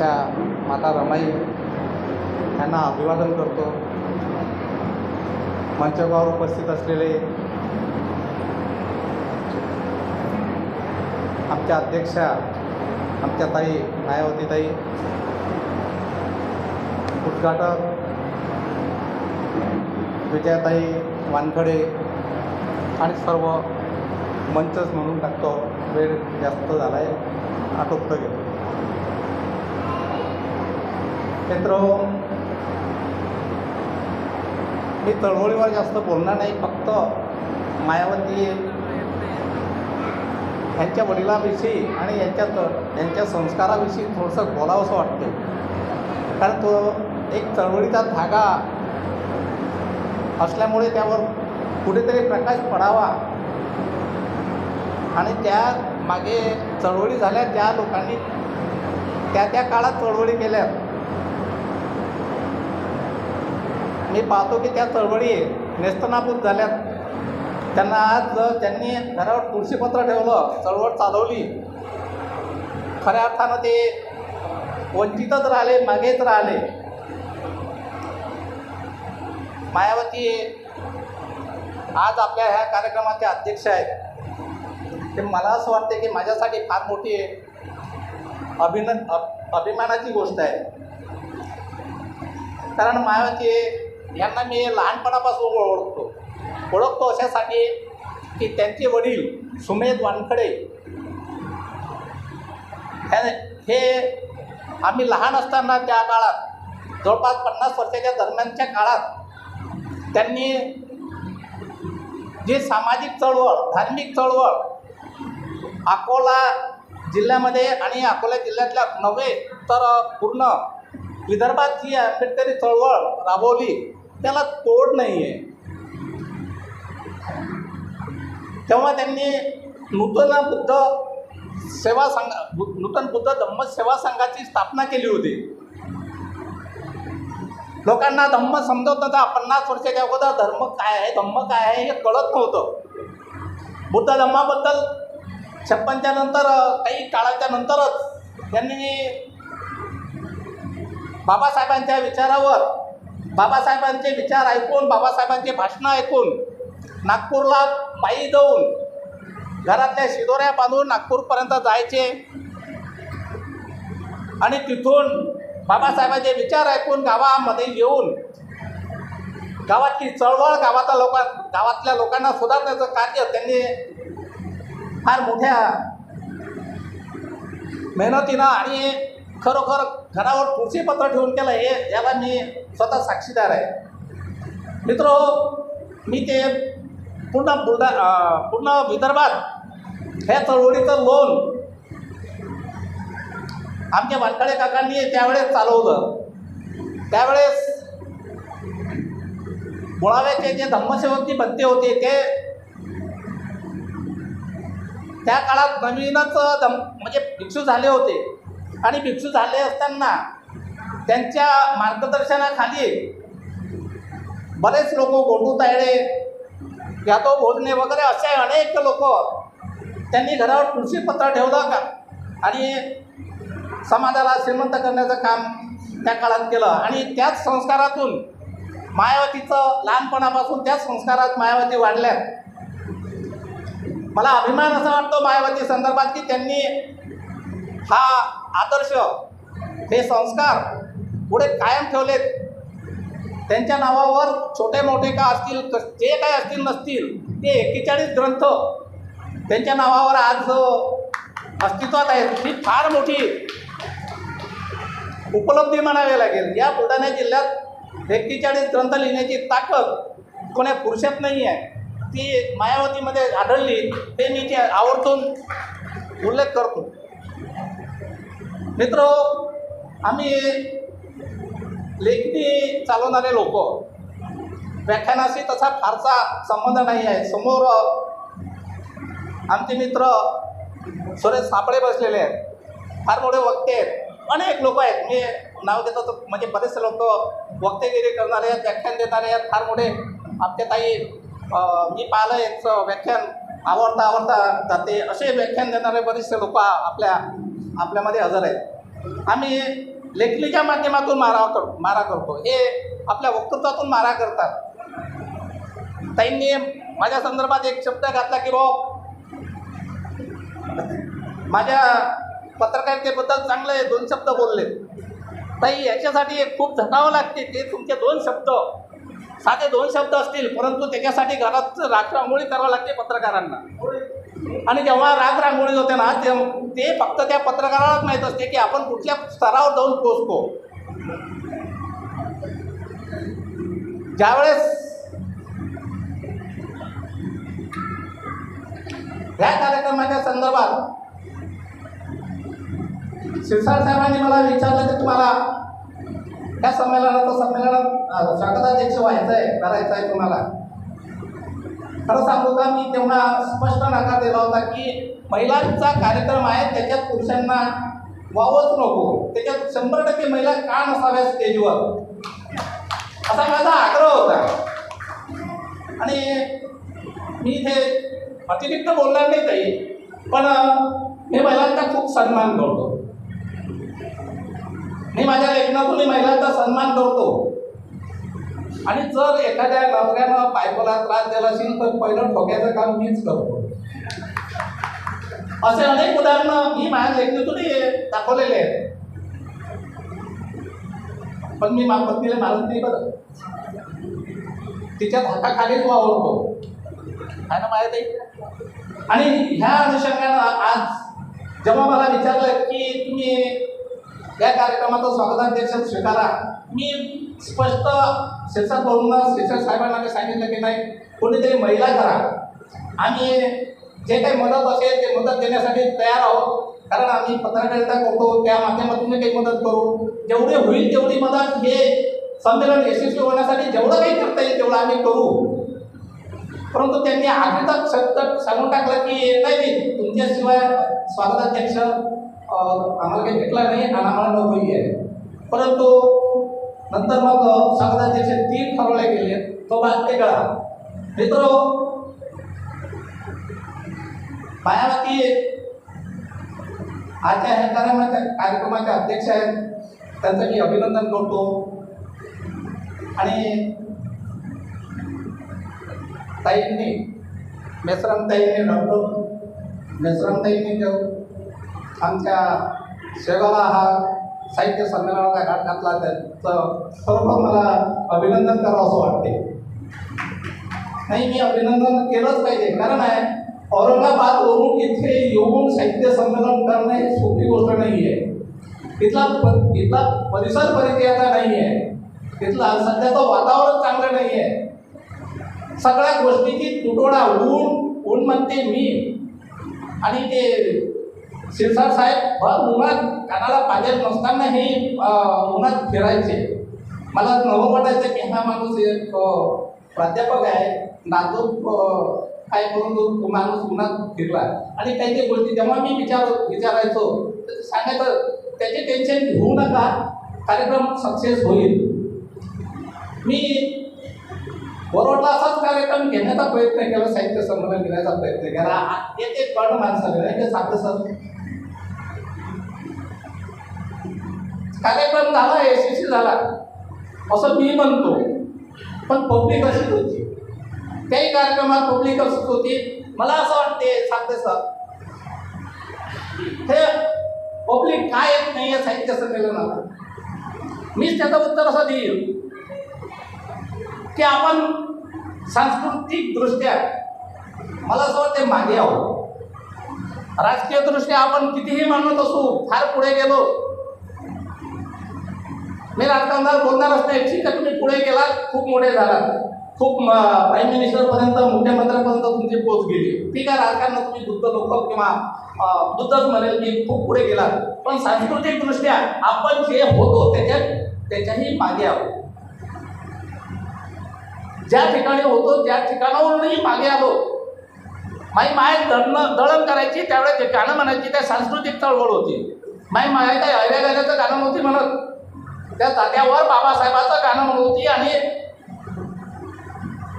अशा माता रमाई यांना अभिवादन करतो. मंचगावर उपस्थित असलेले आमच्या अध्यक्षा आमच्या ताई मायावती ताई उद्घाटक विजयाताई वानखडे आणि सर्व मंचच म्हणून टाकतो वेळ जास्त झाला आहे आटोपतं गेलो मित्र मी चळवळीवर जास्त बोलणार नाही फक्त मायावती यांच्या वडिलाविषयी आणि यांच्या यांच्या संस्काराविषयी थोडंसं बोलावंसं वाटते कारण तो एक चळवळीचा धागा असल्यामुळे त्यावर कुठेतरी प्रकाश पडावा. आणि त्या मागे चळवळी झाल्या त्या लोकांनी त्या त्या काळात चळवळी केल्या. मी पाहतो की त्या चळवळी नेस्तनाबूत झाल्यात. त्यांना आज त्यांनी घरावर तुळशीपत्र ठेवलं चळवळ चालवली खऱ्या अर्थानं ते वंचितच राहिले मागेच राहिले. मायावती आज आपल्या ह्या कार्यक्रमाचे अध्यक्ष आहेत. ते मला असं वाटते की माझ्यासाठी फार मोठी अभिन अभिमानाची गोष्ट आहे. कारण मायावती यांना मी लहानपणापासून ओळखतो. ओळखतो अशासाठी की त्यांचे वडील सुमेध वानखडे हे- हे आम्ही लहान असताना त्या काळात जवळपास पन्नास वर्षाच्या दरम्यानच्या काळात त्यांनी जी सामाजिक चळवळ धार्मिक चळवळ अकोला जिल्ह्यामध्ये आणि अकोला जिल्ह्यातल्या नव्हे तर पूर्ण विदर्भात जी आंबेडकरी चळवळ राबवली. त्याला तोड नाही आहे तेव्हा त्यांनी नूतन बुद्ध सेवा संघ नूतन बुद्ध धम्म सेवा संघाची स्थापना केली होती. लोकांना धम्म समजत नव्हता पन्नास वर्षाच्या अगोदर धर्म काय आहे धम्म काय आहे हे कळत नव्हतं. बुद्ध धम्माबद्दल छप्पनच्या नंतर काही काळाच्या नंतरच त्यांनी बाबासाहेबांच्या विचारावर बाबासाहेबांचे विचार ऐकून बाबासाहेबांचे भाषणं ऐकून नागपूरला पायी जाऊन घरातल्या शिदोऱ्या बांधून नागपूरपर्यंत जायचे. आणि तिथून बाबासाहेबांचे विचार ऐकून गावामध्ये येऊन गावातली चळवळ गावातल्या लोकां गावातल्या लोकांना सुधारण्याचं कार्य त्यांनी फार मोठ्या मेहनतीनं आणि खरोखर घरावर तुळशीपत्र ठेवून केलं हे याला मी स्वतः साक्षीदार आहे. मित्र मी ते पूर्ण बुलढा पूर्ण विदर्भात ह्या चळवळीचं लोन आमच्या वानकडे काकांनी त्यावेळेस चालवलं. त्यावेळेस मुळाव्याचे जे धम्मसेवकची भत्ते होते ते त्या काळात नवीनच धम म्हणजे भिक्षू झाले होते. आणि भिक्षू झाले असताना त्यांच्या मार्गदर्शनाखाली बरेच लोक गोडू तायडे यादव भोजने वगैरे असे अनेक लोक त्यांनी घरावर तुळशीपत्र ठेवलं का? आणि समाजाला श्रीमंत करण्याचं काम त्या काळात केलं. आणि त्याच संस्कारातून मायावतीचं लहानपणापासून त्याच संस्कारात मायावती वाढल्या मला अभिमान असा वाटतो मायावती संदर्भात की त्यांनी हा आदर्श हे संस्कार पुढे कायम ठेवलेत. त्यांच्या नावावर छोटे मोठे का असतील क- जे काय असतील नसतील ते एक्केचाळीस ग्रंथ त्यांच्या नावावर आज अस्तित्वात आहेत. ही फार मोठी उपलब्धी म्हणावी लागेल. या बुलढाणा जिल्ह्यात एक्केचाळीस ग्रंथ लिहिण्याची ताकद कोण्या पुरुषात नाही आहे. ती मायावतीमध्ये आढळली ते मी ते आवर्जून उल्लेख करतो. मित्र आम्ही लेखणी चालवणारे लोक व्याख्यानाशी तसा फारसा संबंध नाही आहे. समोर आमचे मित्र सुरेश सापळे बसलेले आहेत. फार मोठे वक्ते आहेत. अनेक लोक आहेत. मी नाव देतो तर म्हणजे बरेचसे लोक वक्तेगिरी करणारे आहेत व्याख्यान देणारे आहेत. फार मोठे आपले ताई मी पाहिलं यांचं व्याख्यान. आवडता आवडता जाते असे व्याख्यान देणारे बरेचसे लोक आपल्या आपल्यामध्ये हजर आहेत. आम्ही लेखणीच्या माध्यमातून मारा कर मारा करतो. हे आपल्या वक्तृत्वातून मारा करतात. ताईंनी माझ्या संदर्भात एक शब्द घातला की भाऊ माझ्या पत्रकारितेबद्दल चांगले दोन शब्द बोलले. ताई याच्यासाठी एक खूप झटावं लागते. ते तुमचे दोन शब्द साधे दोन शब्द असतील परंतु त्याच्यासाठी घरात राग करावं लागते पत्रकारांना. आणि जेव्हा राग रांगोळी होते ना ते ते फक्त त्या पत्रकारालाच माहीत असते की आपण कुठल्या स्तरावर जाऊन पोचतो. ज्यावेळेस ह्या कार्यक्रमाच्या संदर्भात शिरसाट साहेबांनी मला विचारलं की तुम्हाला त्या संमेलनाचं संमेलनात स्वागताध्यक्ष व्हायचं आहे करायचं आहे तुम्हाला? खरं सांगू का मी तेव्हा स्पष्ट नकार दिला होता की महिलांचा कार्यक्रम आहे त्याच्यात पुरुषांना वावच नको. त्याच्यात शंभर टक्के महिला का नसाव्या स्टेजवर? असा माझा आग्रह होता. आणि मी इथे अतिरिक्त बोलणार नाही काही पण मी महिलांचा खूप सन्मान करतो. मी माझ्या लेखनातूनही महिलांचा सन्मान करतो. आणि जर एखाद्या नवऱ्यानं बायकोला त्रास दिला असेल तर पहिलं ठोक्याचं काम मीच करतो. असे अनेक उदाहरणं मी माझ्या लेखनातूनही दाखवलेले आहेत. पण मी माझ्या पत्नीला मारत नाही बरं. तिच्या धाकाखालीच वावरतो. आहे ना माहीत आहे आणि ह्या अनुषंगानं आज जेव्हा मला विचारलं की तुम्ही या कार्यक्रमाचं स्वागताध्यक्ष स्वीकारा. मी स्पष्ट शिक्षक भाऊंना शिक्षक साहेबांना सांगितलं की नाही कोणीतरी महिला करा. आम्ही जे काही मदत असेल ते मदत देण्यासाठी तयार आहोत. कारण आम्ही पत्रकारिता करतो त्या माध्यमातून काही मदत करू. जेवढी होईल तेवढी मदत हे संमेलन यशस्वी होण्यासाठी जेवढं काही करता येईल तेवढं आम्ही करू. परंतु त्यांनी आधी तक सांगून टाकलं की नाही तुमच्याशिवाय स्वागताध्यक्ष आम्हाला काही भेटला नाही आणि आम्हाला नोकरी आहे. परंतु नंतर मग संघाध्यक्ष तीन ठरवले गेले. तो भाग कळा मित्र मायावती आजच्या ह्या कार्यक्रमाच्या कार्यक्रमाचे अध्यक्ष आहेत. त्यांचं मी अभिनंदन करतो. आणि ताईंनी मेसरामताईंनी डॉक्टर मेसरामताईंनी आमच्या शेगावला हा साहित्य संमेलनाचा घाट घातला त्याचं सर्व मला अभिनंदन करावं असं वाटते नाही मी अभिनंदन केलंच पाहिजे. कारण आहे औरंगाबादवरून इथे येऊन साहित्य संमेलन करणं ही सोपी गोष्ट नाही आहे तिथला प तिथला परिसर परिचयाचा नाही आहे तिथला सध्याचं वातावरण चांगलं नाही आहे सगळ्या गोष्टीची तुटोडा ऊन ऊन म्हणते मी. आणि ते शिरसाट साहेब भर उन्हात कानाला पाण्यात नसतानाही अं, उन्हात फिरायचे. मला नवं वाटायचं की हा माणूस एक प्राध्यापक आहे नाजूक काय करून म्हणून तो माणूस उन्हात फिरला. आणि काही गोष्टी जेव्हा मी विचार विचारायचो तर सांगायचं त्याचे टेन्शन घेऊ नका कार्यक्रम सक्सेस होईल. मी बरोडला असाच कार्यक्रम घेण्याचा प्रयत्न केला साहित्य संमेलन घेण्याचा प्रयत्न केला. येते ते ते कळ ते साधं सर. कार्यक्रम झाला यशस्वी झाला. असं मी म्हणतो. पण पब्लिक अशीच होती. त्याही कार्यक्रमात पब्लिक अशीच होती. मला असं वाटते सांगते सर. हे पब्लिक काय येत नाही आहे साहित्य संमेलनाला? मीच त्याचं उत्तर असं देईल की आपण सांस्कृतिकदृष्ट्या मला असं वाटते मागे आहोत. राजकीयदृष्ट्या आपण कितीही मानत असू फार पुढे गेलो मी राजकारणात बोलणारच नाही. ठीक आहे तुम्ही पुढे गेलात खूप मोठे झाला खूप प्राईम मिनिस्टरपर्यंत मुख्यमंत्र्यापर्यंत तुमची पोच गेली. ठीक आहे राजकारण तुम्ही बुद्ध लोक किंवा बुद्धच म्हणेल की खूप पुढे गेलात. पण सांस्कृतिकदृष्ट्या आपण जे होतो त्याच्यात त्याच्याही मागे आहोत. ज्या ठिकाणी होतो त्या ठिकाणावरूनही मागे आलो. माई माय दळणं दळण करायची त्यावेळेस गाणं म्हणायची त्या सांस्कृतिक चळवळ होती. माई माय काय ऐऱ्या गाण्याचं गाणं नव्हती म्हणत. त्या तात्यावर बाबासाहेबाचं गाणं म्हणत आणि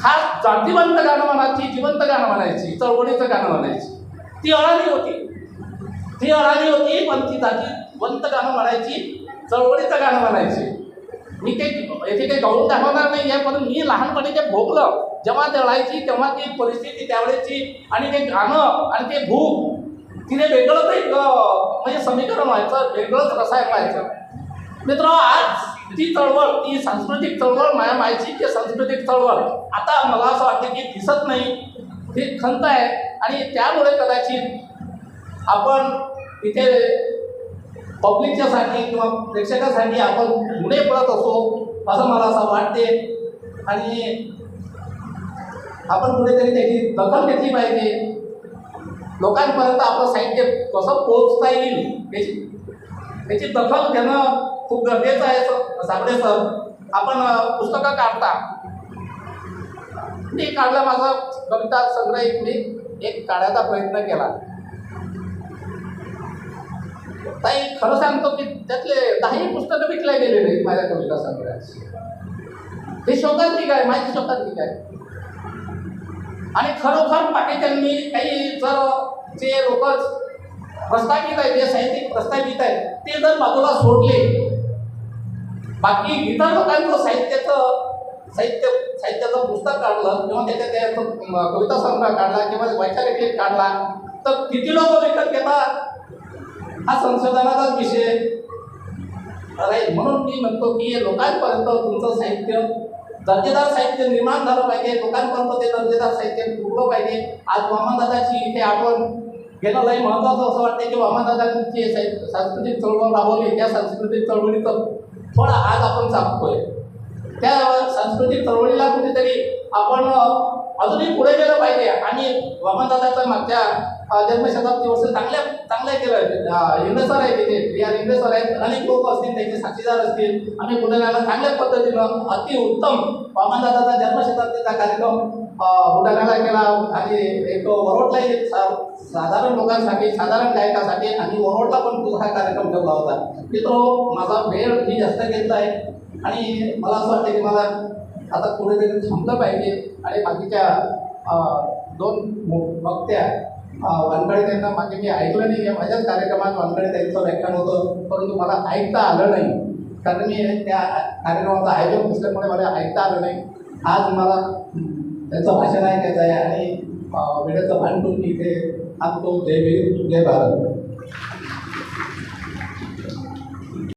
खास जातीवंत गाणं म्हणायची जिवंत गाणं म्हणायची चळवळीचं गाणं म्हणायची. ती अळाली होती. ती अळाली होती पण ती जातीवंत गाणं म्हणायची चळवळीचं गाणं म्हणायची. मी ते याचे काही गाऊन दाखवणार नाही आहे पण मी लहानपणी ते भोगलं. जेव्हा दळायची तेव्हा ती परिस्थिती त्यावेळेची आणि ते गाणं आणि ते भूक तिने वेगळंच एक म्हणजे समीकरण व्हायचं वेगळंच रसायन व्हायचं. मित्र आज ती चळवळ ती सांस्कृतिक चळवळ माया मायची की सांस्कृतिक चळवळ. आता मला असं वाटतं की दिसत नाही. ही खंत आहे. आणि त्यामुळे कदाचित आपण इथे पब्लिकच्यासाठी किंवा प्रेक्षकासाठी आपण पुढे पडत असो असं मला असं वाटते. आणि आपण कुठेतरी त्याची दखल घेतली पाहिजे. लोकांपर्यंत आपलं साहित्य कसं पोचता येईल त्याची त्याची दखल घेणं खूप गरजेचं आहे. सर साबळे सर आपण पुस्तकं काढता. मी काढला माझा कविता संग्रह मी एक काढायचा प्रयत्न केला. ताई खरं सांगतो की त्यातले दहाही पुस्तकं विकल्या गेले नाहीत माझ्या कविता संग्रहाची हे शोकांतिक आहे माझी शोकांतिक आहे आणि खरोखर पाकिस्ताननी काही जर जे लोक प्रस्तावित आहेत जे साहित्यिक प्रस्तावित आहेत ते जर बाजूला सोडले बाकी इतर लोकांचं साहित्याचं साहित्य साहित्याचं पुस्तक काढलं किंवा त्याच्या त्याचं कविता संग्रह काढला किंवा वैचारिक काढला तर किती लोक विकत घेतात? हा संशोधनाचाच विषय. राहील म्हणून मी म्हणतो की लोकांपर्यंत तुमचं साहित्य दर्जेदार साहित्य निर्माण झालं पाहिजे. लोकांपर्यंत ते दर्जेदार साहित्य पुरलं पाहिजे. आज वामनदादाची इथे आपण गेलं लय महत्त्वाचं असं वाटतं की वामनदादांची साहित्य सांस्कृतिक चळवळ राबवली त्या सांस्कृतिक चळवळीचं फळ आज आपण चालतोय. त्या सांस्कृतिक चळवळीला कुठेतरी आपण अजूनही पुढे गेलं पाहिजे. आणि वामनदादाचा मागच्या जन्मशताब्दी वर्ष चांगल्या चांगल्या केलं इंग्रज सर आहेत तिथे. या इंग्रज सर आहेत. अनेक लोक असतील त्याचे साक्षीदार असतील. आम्ही बुलढाण्याला चांगल्या पद्धतीनं अति उत्तम वामनदादाचा जन्मशताब्दीचा कार्यक्रम अ, बुलढाण्याला केला. आणि एक वरोटला साधारण लोकांसाठी साधारण गायकासाठी आणि ओरडला पण हा कार्यक्रम ठेवला होता. मित्रो माझा वेळ मी जास्त घेतला आहे आणि मला असं वाटतं की मला आता कुठेतरी थांबलं पाहिजे आणि बाकीच्या दोन वक्त्या वानकडे त्यांना मागे मी ऐकलं नाही आहे. माझ्याच कार्यक्रमात वानकडे त्यांचं व्याख्यान होतं परंतु मला ऐकता आलं नाही. कारण मी त्या कार्यक्रमाचं आयोजन असल्यामुळे मला ऐकता आलं नाही. आज मला त्याचं त्यांचं भाषण ऐकायचं आहे आणि वेळेचं भांडून मी इथे थांबतो जय भीम जय भारत